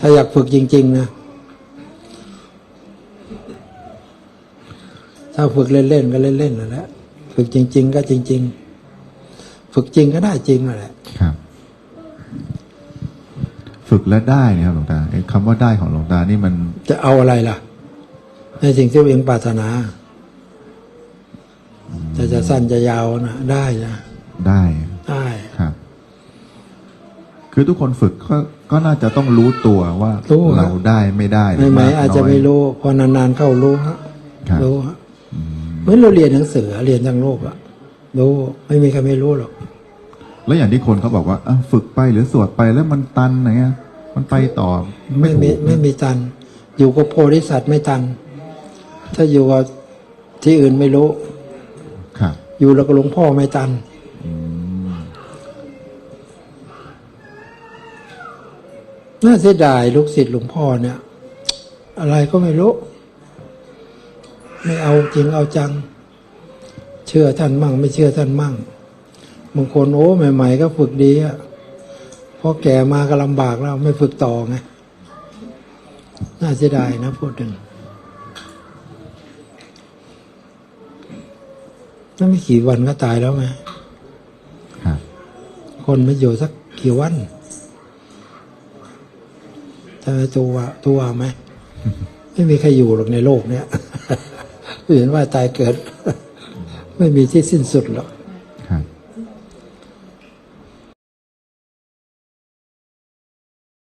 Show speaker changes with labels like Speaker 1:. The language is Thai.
Speaker 1: ถ้าอยากฝึกจริง ๆ นะ ถ้าฝึกเล่น ๆ ก็เล่นๆนั่นแหละฝึกจริง ๆ ก็จริง ๆ ฝึกจริงก็ได้จริงนั่นแหละ
Speaker 2: ครับ ฝึกและได้เนี่ยครับหลวงตาไอ้คำว่าได้ของหลวงตานี่มัน
Speaker 1: จะเอาอะไรล่ะ ในสิ่งที่ตัวเองปรารถนาจะจะสั้นจะยาวนะได้นะ
Speaker 2: ได้
Speaker 1: ได้
Speaker 2: ครับ คือทุกคนฝึกก็ก็น่าจะต้องรู้ตัวว่า
Speaker 1: รู้ครับ
Speaker 2: เราได้ไม่ได้
Speaker 1: ไม่ไหม
Speaker 2: ก
Speaker 1: อาจจะ
Speaker 2: น้ย
Speaker 1: ไม่รู้พอนานๆเข้ารู้ฮะ
Speaker 2: ครับ
Speaker 1: รู้ฮะเหมือนเราเรียนหนังสือเรียนทั้งโลกอะรู้ไม่มีใครไม่รู้หรอก
Speaker 2: แล้วอย่างที่คนเขาบอกว่าอะฝึกไปหรือสวดไปแล้วมันตันไหนอะมันไปต่อ
Speaker 1: ไม่มี
Speaker 2: ถูก
Speaker 1: ไม่มีตัน อยู่กับโพธิสัตว์ไม่ตัน ถ้าอยู่กับที่อื่นไม่รู้
Speaker 2: ครับ
Speaker 1: อยู่แล้วก็หลวงพ่อไม่ตัน น่าเสียดายลูกศิษย์หลวงพ่อเนี่ย อะไรก็ไม่รู้ ไม่เอาจริงเอาจัง เชื่อท่านมั่ง ไม่เชื่อท่านมั่งบางคนโอ้ใหม่ ๆ ก็ฝึกดีอะพอแก่มาก็ลำบากแล้วไม่ฝึกต่อไงน่าเสียดายนะพูดถึงนั่นไม่กี่วันก็ตายแล้วไง
Speaker 2: ครับ
Speaker 1: คนไม่อยู่สักกี่วัน ทำไมตัวว่าตัวว่าไหมไม่มีใครอยู่หรอกในโลกเนี้ยเห็นว่าตายเกิด ไม่มีที่สิ้นสุดหรอก